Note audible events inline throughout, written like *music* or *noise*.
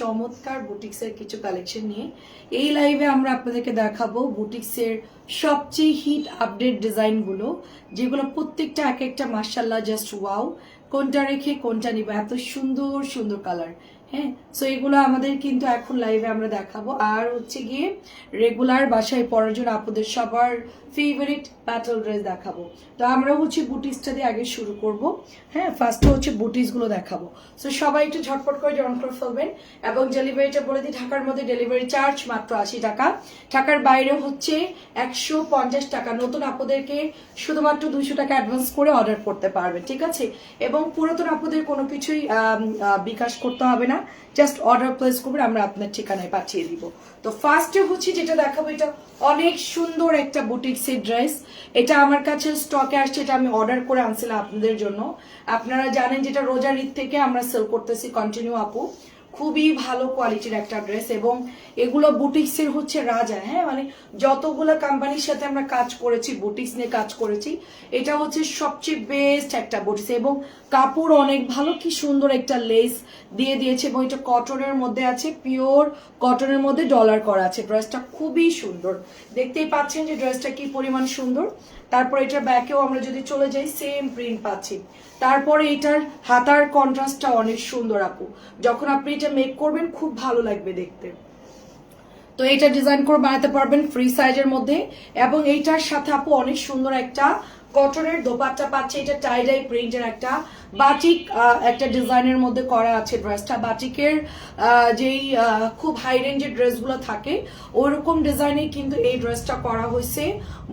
চমৎকার কিছু কালেকশন নিয়ে। এই লাইভে আমরা আপনাদেরকে দেখাবো বুটিক্সের সবচেয়ে হিট আপডেট যেগুলো প্রত্যেকটা এক একটা মার্শাল্লাহ জাস্ট ওয়াও কোনটা রেখে কোনটা নিব? এত সুন্দর সুন্দর কালার। হ্যাঁ সো এগুলো আমাদের কিন্তু এখন লাইভে আমরা দেখাবো। আর হচ্ছে গিয়ে রেগুলার বাসায় পড়ার জন্য আপনাদের সবার ফেভারিট প্যাটেল ড্রেস দেখাবো। তো আমরা হচ্ছে বুটিসটা দিয়ে আগে শুরু করব। হ্যাঁ ফার্স্টে হচ্ছে বুটিসগুলো দেখাবো। সো সবাই একটু ঝটপট করে জয়েন করে ফেলবেন এবং ডেলিভারিটা বলে দিই, ঢাকার মধ্যে ডেলিভারি চার্জ মাত্র আশি টাকা। ঢাকার বাইরে হচ্ছে একশো পঞ্চাশ টাকা। নতুন আপুদেরকে শুধুমাত্র দুইশো টাকা অ্যাডভান্স করে অর্ডার করতে পারবেন, ঠিক আছে? এবং পুরাতন আপুদের কোনো কিছুই বিকাশ করতে হবে না। জাস্ট অর্ডার প্লেস করবেন, আমরা আপনার ঠিকানায় পাঠিয়ে দিব। তো ফার্স্টে হচ্ছে যেটা দেখাবো, এটা অনেক সুন্দর একটা বুটিক্সের ড্রেস এটা আমার কাছে স্টকে আসছে, এটা আমি অর্ডার করে আনছিলাম আপনাদের জন্য। আপনারা জানেন যেটা রোজার ঈদ থেকে আমরা সেল করতেছি কন্টিনিউ আপু। খুবই ভালো কোয়ালিটির একটা ড্রেস এবং এগুলো বুটিক্সের হচ্ছে রাজা হ্যাঁ? মানে যতগুলো কোম্পানির সাথে আমরা কাজ করেছি বুটিক্স নিয়ে কাজ করেছি, এটা হচ্ছে সবচেয়ে বেস্ট একটা বুটিক্স এবং কাপড় অনেক ভালো, কি সুন্দর একটা লেস দিয়ে দিয়েছে এবং এটা কটনের মধ্যে আছে পিওর কটনের মধ্যে ডলার করা আছে ড্রেসটা খুবই সুন্দর। দেখতেই পাচ্ছেন যে ড্রেসটা কি পরিমাণ সুন্দর? তারপর এটা ব্যাকেও আমরা যদি চলে যাই সেম প্রিন্ট পাচ্ছি। তারপরে এটার হাতার কন্ট্রাস্টটা অনেক সুন্দর আপু। যখন আপনি এটা মেক করবেন, খুব ভালো লাগবে দেখতে। তো এটা ডিজাইন করে বানাতে পারবেন ফ্রি সাইজের মধ্যে। এবং এইটার সাথে আপু অনেক সুন্দর একটা কটনের দোপাট্টা পাচ্ছে। এটা টাইডাই প্রিন্টের একটা বাটিক একটা ডিজাইনের মধ্যে করা আছে ড্রেসটা। বাটিকের যেই খুব হাই রেঞ্জের ড্রেসগুলো থাকে ওইরকম ডিজাইনে কিন্তু এই ড্রেসটা করা হয়েছে,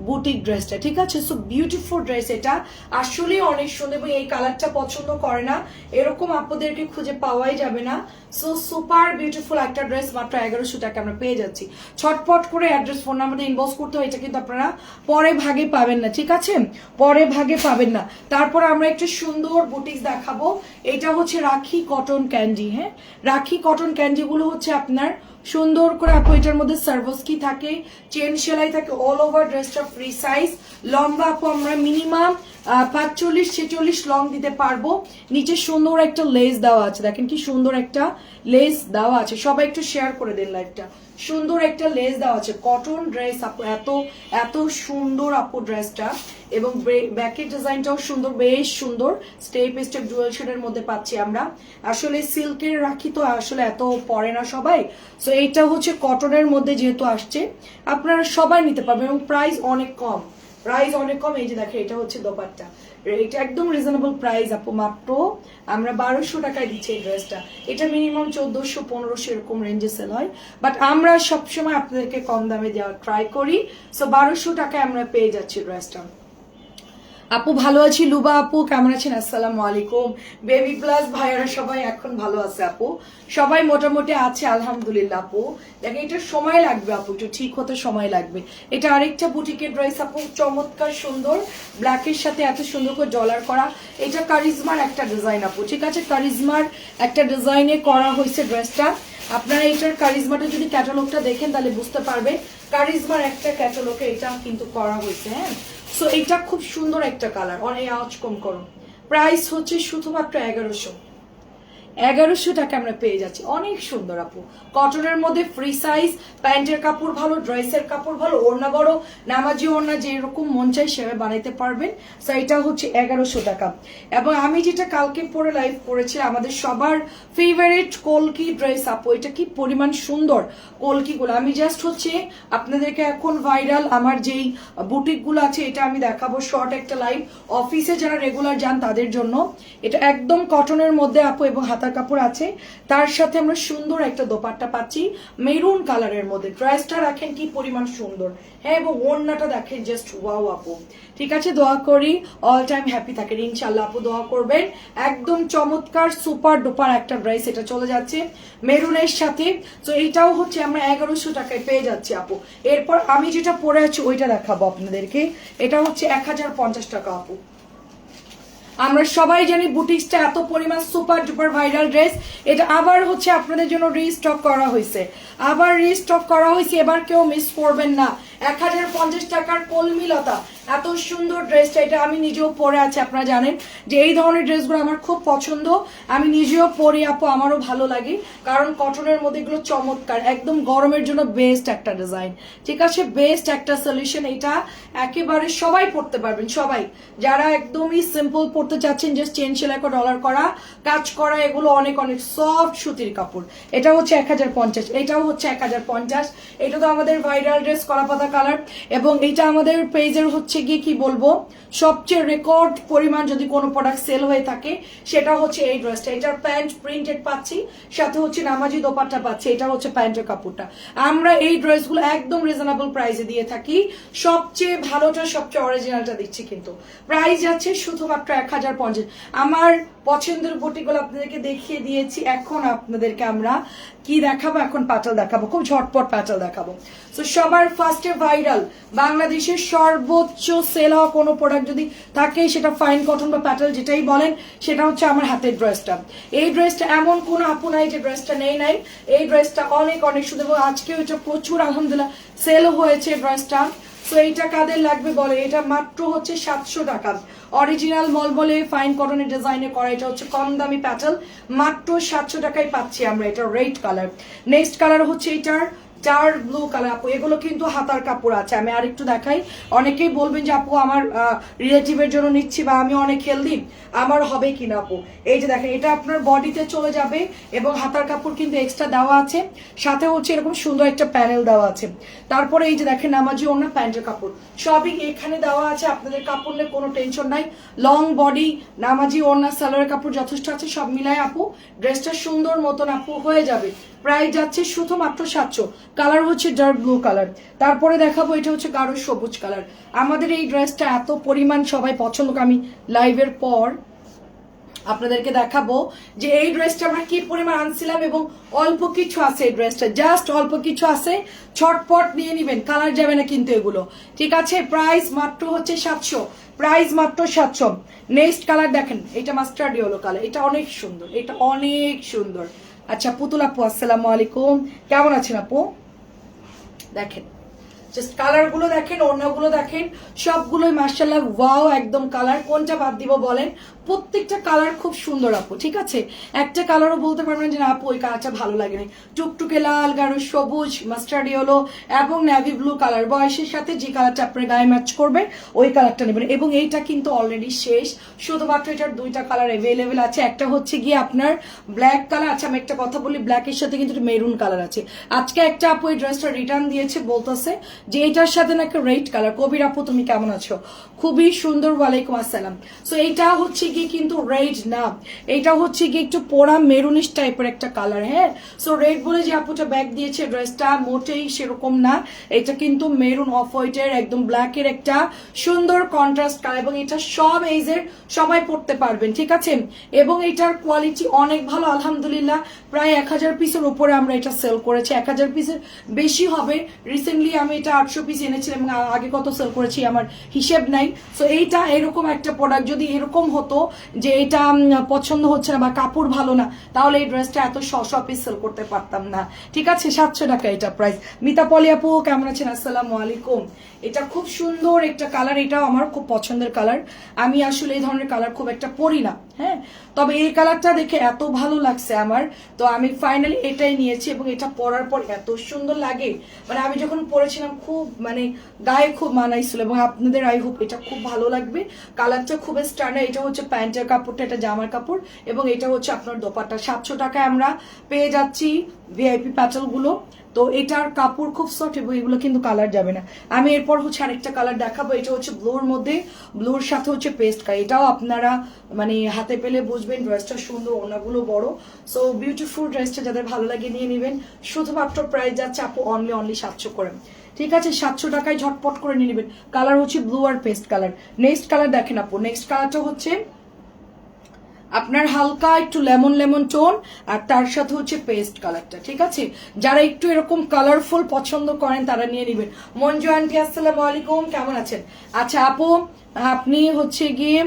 বুটিক ড্রেসটা, ঠিক আছে? সো বিউটিফুল ড্রেস এটা। আসলেই অনেক সুন্দর এবং এই কালারটা পছন্দ করে না। এরকম আপনাদেরকে খুঁজে পাওয়াই যাবে না। সো সুপার বিউটিফুল একটা ড্রেস, মাত্র এগারোশো টাকা আমরা পেয়ে যাচ্ছি। ছটপট করে অ্যাড্রেস, ফোন নাম্বার ইনবক্স করতে হয়, এটা কিন্তু আপনারা পরে ভাগে পাবেন না, ঠিক আছে? পরে ভাগে পাবেন না। তারপর আমরা একটু সুন্দর বুটিক্স দেখাবো। এটা হচ্ছে রাখি কটন ক্যান্ডি হ্যাঁ? রাখি কটন ক্যান্ডি গুলো হচ্ছে আপনার সুন্দর করে আপু এটার মধ্যে সার্ভাস কি থাকে চেন সেলাই থাকে অল ওভার ড্রেসটা ফ্রি সাইজ লম্বা আপু আমরা মিনিমাম পাঁচচল্লিশ, ছেচল্লিশ লং দিতে পারব। নিচে সুন্দর একটা লেস দেওয়া আছে। দেখেন কি সুন্দর একটা লেস দেওয়া আছে। সবাই একটু শেয়ার করে দেন লাইভটা সুন্দর একটা লেস দেওয়া আছে। কটন ড্রেস আপু, এত এত সুন্দর আপু ড্রেসটা এবং ব্যাকের ডিজাইনটাও সুন্দর, বেশ সুন্দর। স্টেপ স্টেপ জুয়েল শেডের মধ্যে পাচ্ছি আমরা। আসলে সিল্কের রাখি তো আসলে এত পরে না সবাই। সো এইটা হচ্ছে কটনের মধ্যে যেহেতু আসছে, আপনারা সবাই নিতে পারবেন এবং প্রাইস অনেক কম। প্রাইস অনেক কম, এই যে দেখেন এটা হচ্ছে দোপাট্টা। এটা একদম রিজনেবল প্রাইস আপু, মাত্র আমরা বারোশো টাকায় দিচ্ছি এই ড্রেসটা এটা মিনিমাম চোদ্দশো, পনেরোশো এরকম রেঞ্জে সেল হয়। বাট আমরা সবসময় আপনাদেরকে কম দামে দেওয়ার ট্রাই করি। সো বারোশো টাকায় আমরা পেয়ে যাচ্ছি ড্রেসটা আপু ভালো আছি? লুবা আপু, কেমন আছেন? আসসালামু আলাইকুম। বেবি প্লাস ভাইয়ারা সবাই এখন ভালো আছে আপু? সবাই মোটামুটি আছে, আলহামদুলিল্লাহ আপু। দেখেন এটা সময় লাগবে আপু, একটু ঠিক হতে সময় লাগবে। এটা আরেকটা বুটিকের ড্রেস আপু, চমৎকার সুন্দর। ব্ল্যাকের সাথে এত সুন্দর করে ডলার করা। এটা কারিজমার একটা ডিজাইন আপু, ঠিক আছে? কারিজমার একটা ডিজাইনে করা হয়েছে ড্রেসটা। আপনারা এটার কারিজমাটা যদি ক্যাটালগটা দেখেন, তাহলে বুঝতে পারবেন। কারিজমার একটা ক্যাটালগে এটা কিন্তু করা হয়েছে হ্যাঁ? সো এটা খুব সুন্দর একটা কালার অনেক আওয়াজ কম করো। প্রাইস হচ্ছে শুধুমাত্র এগারোশো। এগারোশো টাকা আমরা পেয়ে যাচ্ছি। অনেক সুন্দর আপু। কটনের মধ্যে ফ্রি সাইজ প্যান্টের কাপড় ভালো ড্রেসের কাপড় ভালো, ওড়না বড়, নামাজি ওড়না যেরকম মন চাই সেভাবে বানাইতে পারবেন। এটা হচ্ছে এগারোশো টাকা। এবং আমি যেটা কালকে পরে লাইভ করেছি, আমাদের সবার ফেভারিট কলকি ড্রেস আপু। এটা কি পরিমাণ সুন্দর কলকিগুলো আমি জাস্ট হচ্ছে আপনাদেরকে এখন ভাইরাল আমার যেই বুটিকগুলো আছে, এটা আমি দেখাবো শর্ট একটা লাইভ অফিসে যারা রেগুলার যান তাদের জন্য। এটা একদম কটনের মধ্যে আপু এবং হাতার কাপড় আছে। তার সাথে আমরা সুন্দর একটা দোপাট্টা পাচ্ছি। মেরুন কালারের মধ্যে। ড্রেসটা রাখেন কি পরিমাণ সুন্দর। হ্যাঁ এবং ওড়নাটা দেখেন জাস্ট ওয়াও আপু। ঠিক আছে, দোয়া করি। অল টাইম হ্যাপি থাকেন। ইনশাল্লাহ আপু দোয়া করবেন। একদম চমৎকার সুপার ডুপার একটা ড্রেস এটা চলে যাচ্ছে মেরুনের সাথে। তো এইটাও হচ্ছে আমরা এগারোশো টাকায় পেয়ে যাচ্ছি আপু। এরপর আমি যেটা পরে আছি ওইটা দেখাবো আপনাদেরকে। এটা হচ্ছে এক হাজার পঞ্চাশ টাকা আপু। আমরা সবাই জানি বুটিক্সটা এত পরিমাণ সুপার ডুপার ভাইরাল ড্রেস। এটা আবার হচ্ছে আপনাদের জন্য রিস্টক করা হয়েছে। আবার রিস্টক করা হয়েছে, এবার কেউ মিস করবেন না। এক হাজার পঞ্চাশ টাকার কলমিলতা। এত সুন্দর ড্রেসটা এটা আমি নিজেও পরে আছি, আপনারা জানেন। যে এই ধরনের ড্রেসগুলো আমার খুব পছন্দ, আমি নিজেও পরি, আপু, আমারও ভালো লাগে। কারণ কটনের মধ্যে এগুলো চমৎকার, একদম গরমের জন্য বেস্ট একটা ডিজাইন ঠিক আছে বেস্ট একটা সলিউশন এটা। একেবারে সবাই পড়তে পারবেন, সবাই। যারা একদমই সিম্পল পড়তে চাচ্ছেন জাস্ট চেন সেলাই করে ডলার করা, কাজ করা, এগুলো অনেক অনেক সফট সুতির কাপড়। এটা হচ্ছে এক হাজার পঞ্চাশ, এটাও হচ্ছে এক হাজার পঞ্চাশ। এটা তো আমাদের ভাইরাল ড্রেস কলাপাতা কালার এবং এটা আমাদের পেজের হচ্ছে গিয়ে কি বলব, সবচেয়ে রেকর্ড পরিমাণ যদি কোনো প্রোডাক্ট সেল হয়ে থাকে, সেটা হচ্ছে এই ড্রেসটা এটার প্যান্ট প্রিন্টেড পাচ্ছি, সাথে হচ্ছে নামাজি দোপাট্টা পাচ্ছি, এটা হচ্ছে প্যান্টের কাপড়টা। আমরা এই ড্রেসগুলো একদম রিজনেবল প্রাইসে দিয়ে থাকি। সবচেয়ে ভালোটা, সবচেয়ে অরিজিনালটা দিচ্ছি কিন্তু। প্রাইস যাচ্ছে শুধুমাত্র এক হাজার পঞ্চাশ। আমার পছন্দের বুটিগুলো আপনাদেরকে দেখিয়ে দিয়েছি। এখন আপনাদেরকে আমরা কি দেখাবো? এখন পাটাল দেখাবো। খুব ঝটপট পাটাল দেখাবো। তো সবার ফার্স্টে ভাইরাল বাংলাদেশের সর্বোচ্চ সেল হওয়া কোনো প্রোডাক্ট যদি থাকে, সেটা ফাইন কটন বা প্যাটাল যেটাই বলেন, সেটা হচ্ছে আমার হাতের ড্রেসটা এই ড্রেসটা এমন কোন আপু নাই যে ড্রেসটা নেই নাই। এই ড্রেসটা অনেক অনেক শুধু এবং আজকেও এটা প্রচুর আলহামদুলিল্লাহ সেল হয়েছে ড্রেসটা তো এইটা কাদের লাগবে বলে? এটা মাত্র হচ্ছে সাতশো টাকা। অরিজিনাল মলমলে ফাইন কটনের ডিজাইনে করা, এটা হচ্ছে কম দামি প্যাটেল। মাত্র সাতশো টাকায় পাচ্ছি আমরা এটা রেড কালার নেক্সট কালার হচ্ছে এটার ডার্ক ব্লু কালার আপু, এগুলো কিন্তু হাতার কাপড় আছে। আমি আরেকটু দেখাই। অনেকেই বলবেন যে আপু, আমার রিলেটিভের জন্য নিচ্ছি বা আমি অনেক হেলদি আমার হবে কিনা আপু? এই যে দেখেন, এটা আপনার বডিতে চলে যাবে এবং হাতার কাপড় কিন্তু এক্সট্রা দেওয়া আছে। সাথে হচ্ছে এরকম সুন্দর একটা প্যানেল দেওয়া আছে। তারপরে এই যে দেখেন, নামাজি ওনার প্যান্টের কাপড়। সবই এখানে দেওয়া আছে, আপনাদের কাপড় নিয়ে কোনো টেনশন নাই। লং বডি নামাজি ওনার সালোয়ার কাপড় যথেষ্ট আছে, সব মিলায় আপু ড্রেসটা সুন্দর মতন আপু হয়ে যাবে। প্রাইস যাচ্ছে শুধুমাত্র সাতশো। কালার হচ্ছে ডার্ক ব্লু কালার তারপরে দেখাবো এটা হচ্ছে গাঢ় সবুজ কালার আমাদের এই ড্রেসটা এত পরিমাণ সবাই পছন্দ আমি লাইভের পর আপনাদেরকে দেখাবো যে এই ড্রেসটা আমরা কি পরিমাণ আনছিলাম এবং অল্প কিছু আছে এই ড্রেসটা জাস্ট অল্প কিছু আছে। ছটপট নিয়ে নিবেন। কালার যাবে না কিন্তু এগুলো। ঠিক আছে? প্রাইস মাত্র হচ্ছে সাতশো। প্রাইস মাত্র সাতশো। নেক্সট কালার দেখেন। এটা মাস্টার্ড ইয়েলো কালার এটা অনেক সুন্দর। এটা অনেক সুন্দর। আচ্ছা পুতুল আপু আসসালামু আলাইকুম। কেমন আছেন আপু? দেখেন জাস্ট কালারগুলো দেখেন, অন্যগুলো দেখেন, সবগুলোই মার্শাল্লাহ ওয়াও একদম কালার কোনটা বাদ দিব বলেন? প্রত্যেকটা কালার খুব সুন্দর আপু, ঠিক আছে? একটা কালারও বলতে পারবেন যে না আপু, ওই কালারটা ভালো লাগে না টুকটুকে লাল, গাঢ়, সবুজ মাস্টার্ড ইয়েলো এবং নেভি ব্লু কালার বয়সের সাথে যে কালারটা আপনার গায়ে ম্যাচ করবে, ওই কালারটা নেবেন। এবং এইটা কিন্তু অলরেডি শেষ। শুধুমাত্র এটার দুইটা কালার অ্যাভেলেবেল আছে। একটা হচ্ছে গিয়ে আপনার ব্ল্যাক কালার আছে আমি একটা কথা বলি ব্ল্যাকের সাথে কিন্তু মেরুন কালার আছে। আজকে একটা আপু এই ড্রেসটা রিটার্ন দিয়েছে, বলতেছে যে এটার সাথে নাকি রেড কালার কবির আপু, তুমি কেমন আছো? খুবই সুন্দর, ওয়ালাইকুম আসসালাম। সো এইটা হচ্ছে গিয়ে কিন্তু রেড না এটা হচ্ছে গিয়ে একটু পোড়া মেরুনিশ টাইপের একটা কালার হ্যাঁ? সো রেড বলে যে আপুটা ব্যাগ দিয়েছে, ড্রেসটা মোটেই সেরকম না। এটা কিন্তু মেরুন অফ হোয়াইটের একদম ব্ল্যাকের একটা সুন্দর কন্ট্রাস্ট কালার এবং এটা সব এইজের সবাই পড়তে পারবেন, ঠিক আছে? এবং এটার কোয়ালিটি অনেক ভালো, আলহামদুলিল্লাহ। প্রায় এক হাজার পিসের উপরে আমরা এটা সেল করেছি। এক হাজার পিসের বেশি হবে। রিসেন্টলি আমি এটা আটশো পিস এনেছিলাম আগে কত সেল করেছি আমার হিসেব নাই। সো এইটা এরকম একটা প্রোডাক্ট যদি এরকম হতো যে এটা পছন্দ হচ্ছে না বা কাপড় ভালো না, তাহলে এই ড্রেসটা এত শ শ পিস সেল করতে পারতাম না। ঠিক আছে? সাতশো টাকা এটা প্রাইস মিতা পলি আপু, কেমন আছেন? আসসালামু আলাইকুম। এটা খুব সুন্দর একটা কালার এটাও আমার খুব পছন্দের কালার আমি আসলে এই ধরনের কালার খুব একটা পরি না। হ্যাঁ তবে এই কালারটা দেখে এত ভালো লাগছে আমার। তো আমি ফাইনালি এটাই নিয়েছি এবং এটা পরার পর এত সুন্দর লাগে। মানে আমি যখন পরেছিলাম খুব মানে গায়ে খুব মানাইছিল এবং আপনাদের আই হোপ এটা খুব ভালো লাগবে। কালারটা খুব স্ট্যান্ডার্ড এটা হচ্ছে প্যান্টের কাপড়টা, এটা জামার কাপড় এবং এটা হচ্ছে আপনার দোপাট্টা। সাতশো টাকায় আমরা পেয়ে যাচ্ছি ভিআইপি প্যাটেলগুলো তো এটার কাপড় খুব সফট এবং এগুলো কিন্তু কালার যাবে না। আমি এরপর হচ্ছে আরেকটা কালার দেখাবো, এটা হচ্ছে ব্লুর মধ্যে। ব্লুর সাথে হচ্ছে পেস্ট কালার এটাও আপনারা মানে হাতে পেলে বুঝবেন ড্রেসটা সুন্দর ওনাগুলো বড়। সো বিউটিফুল ড্রেসটা যাদের ভালো লাগে নিয়ে নেবেন। শুধুমাত্র প্রাইস যাচ্ছে আপু অনলি অনলি সাতশো করে। ঠিক আছে, সাতশো টাকায় ঝটপট করে নিয়ে নেবেন। কালার হচ্ছে ব্লু আর পেস্ট কালার নেক্সট কালার দেখেন আপু। নেক্সট কালারটা হচ্ছে আপনার হালকা একটু লেমন লেমন টোন, আর তার সাথে হচ্ছে পেস্ট কালারটা, ঠিক আছে? যারা একটু এরকম কালারফুল পছন্দ করেন, তারা নিয়ে নেবেন। মঞ্জু আন্টি, আসসালামু আলাইকুম, কেমন আছেন? আচ্ছা আপু, আপনি হচ্ছে গিয়ে,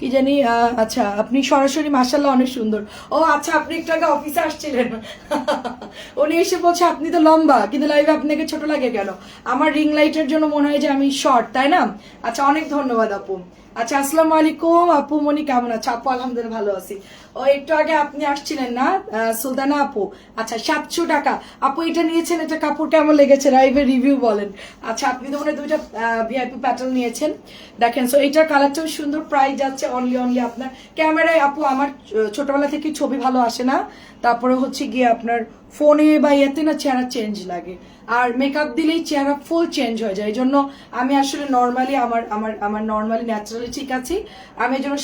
কি জানি আচ্ছা আপনি সরাসরি মাসাল্লাহ অনেক সুন্দর। ও আচ্ছা আপনি একটু আগে অফিসে আসছিলেন। *laughs* উনি এসে বলছে, আপনি তো লম্বা, কিন্তু লাইভে আপনাকে ছোট লাগে গেল আমার রিং লাইটের জন্য মনে হয় যে আমি শর্ট তাই না? আচ্ছা অনেক ধন্যবাদ, আপু। আচ্ছা আসসালামু আলাইকুম। আপু, মনি কেমন আছে? আপু, আলহামদুলিল্লাহ ভালো আছি। ও, একটু আগে আপনি আসছিলেন না? সুলতানা আপু? আচ্ছা সাতশো টাকা। আপু, এটা নিয়েছেন, এটা কাপড় কেমন লেগেছে? লাইভে রিভিউ বলেন। আচ্ছা আপনি তো মনে দুইটা ভিআইপি প্যাটার্ন নিয়েছেন। দেখেন সো এইটার কালারটাও সুন্দর প্রাইস যাচ্ছে অনলি অনলি আপনার। ক্যামেরায় আপু, আমার, ছোটবেলা থেকে ছবি ভালো আসে না। তারপরে হচ্ছে গিয়ে আপনার ফোনে বা ইয়েতে না চেহারা চেঞ্জ লাগে। আর মেকআপ দিলেই চেহারা ফুল চেঞ্জ হয়ে যায়। এই জন্য আমি আসলে নর্মালি আমার আমার আমার নর্মালি ন্যাচারালি ঠিক আছি। আমি এই জন্য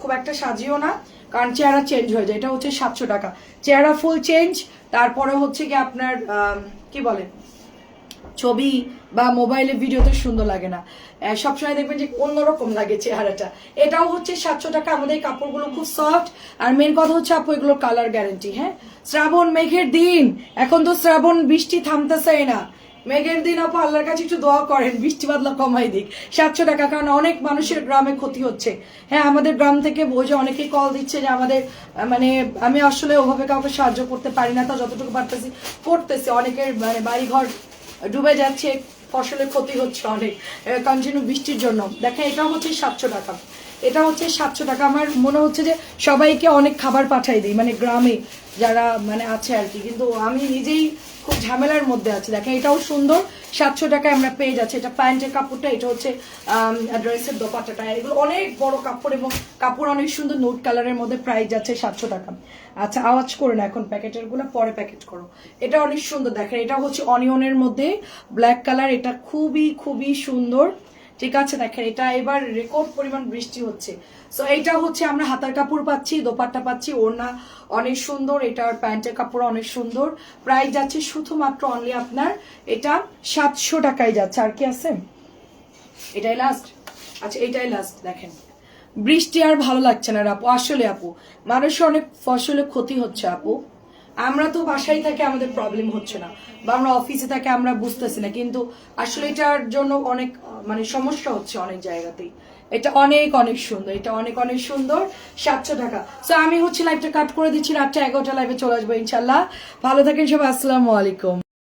খুব একটা সাজিও না, কারণ চেহারা চেঞ্জ হয়ে যায়। এটা হচ্ছে সাতশো টাকা। চেহারা ফুল চেঞ্জ তারপরে হচ্ছে কি আপনার কি বলে? ছবি বা মোবাইলে ভিডিওতে সুন্দর লাগে না। সবসময় দেখবেন যে অন্যরকম লাগে চেহারাটা। এটাও হচ্ছে সাতশো টাকা আমাদের কাপড়গুলো খুব সফট আর মেন কথা হচ্ছে আপু এগুলো কালার গ্যারেন্টি হ্যাঁ? শ্রাবণ মেঘের দিন। এখন তো শ্রাবণ, বৃষ্টি থামতেছে না। মেঘের দিন আপু, আল্লাহর কাছে একটু দোয়া করেন, বৃষ্টি বাদলা কমাই দিক। সাতশো টাকা, কারণ অনেক মানুষের গ্রামে ক্ষতি হচ্ছে। হ্যাঁ আমাদের গ্রাম থেকে বোঝে অনেকেই কল দিচ্ছে যে আমাদের মানে আমি আসলে ওভাবে কাউকে সাহায্য করতে পারি না, তা যতটুকু পারতেছি, করতেছি। অনেকের মানে বাড়িঘর ডুবে যাচ্ছে, ফসলের ক্ষতি হচ্ছে অনেক কন্টিনিউ বৃষ্টির জন্য। দেখেন, এটা হচ্ছে সাতশো টাকা। এটা হচ্ছে সাতশো টাকা। আমার মনে হচ্ছে যে সবাইকে অনেক খাবার পাঠাই দিই মানে গ্রামে যারা মানে আছে আর কি। কিন্তু আমি নিজেই খুব ঝামেলার মধ্যে আছে। দেখেন, এটাও সুন্দর। সাতশো টাকায় আমরা পেয়ে যাচ্ছি। এটা প্যান্টের কাপড়টা, এটা হচ্ছে ড্রেসের দোপাটাটা এগুলো অনেক বড় কাপড় এবং কাপড় অনেক সুন্দর নোট কালারের মধ্যে প্রাইস যাচ্ছে সাতশো টাকা। আচ্ছা আওয়াজ করে না এখন প্যাকেটেরগুলো পরে প্যাকেট করো। এটা অনেক সুন্দর। দেখেন, এটা হচ্ছে অনিয়নের মধ্যে ব্ল্যাক কালার। এটা খুবই খুবই সুন্দর। ঠিক আছে, দেখেন, এটা এবার রেকর্ড পরিমাণ বৃষ্টি হচ্ছে। সো এইটা হচ্ছে আমরা হাতার কাপড় পাচ্ছি, দোপাট্টা পাচ্ছি, ওড়না অনেক সুন্দর, এটার প্যান্টের কাপড় অনেক সুন্দর। প্রাইস যাচ্ছে শুধুমাত্র অনলি আপনার, এটা সাতশো টাকায় যাচ্ছে। আর কি আছে? এটাই লাস্ট আচ্ছা এটাই লাস্ট দেখেন। বৃষ্টি আর ভালো লাগছে না আপু, আসলে আপু। মানুষের অনেক ফসলের ক্ষতি হচ্ছে আপু। আমরা তো বাসায় থাকে, আমাদের প্রবলেম হচ্ছে না। বা আমরা অফিসে থাকে, আমরা বুঝতেছি না। কিন্তু আসলে এটার জন্য অনেক মানে সমস্যা হচ্ছে অনেক জায়গাতেই। এটা অনেক অনেক সুন্দর। এটা অনেক অনেক সুন্দর। সাতশো টাকা। তো আমি হচ্ছে লাইভটা কাট করে দিচ্ছি। রাতটা এগারোটা লাইভে চলে আসব ইনশাল্লাহ ভালো থাকেন সব আসসালামু আলাইকুম।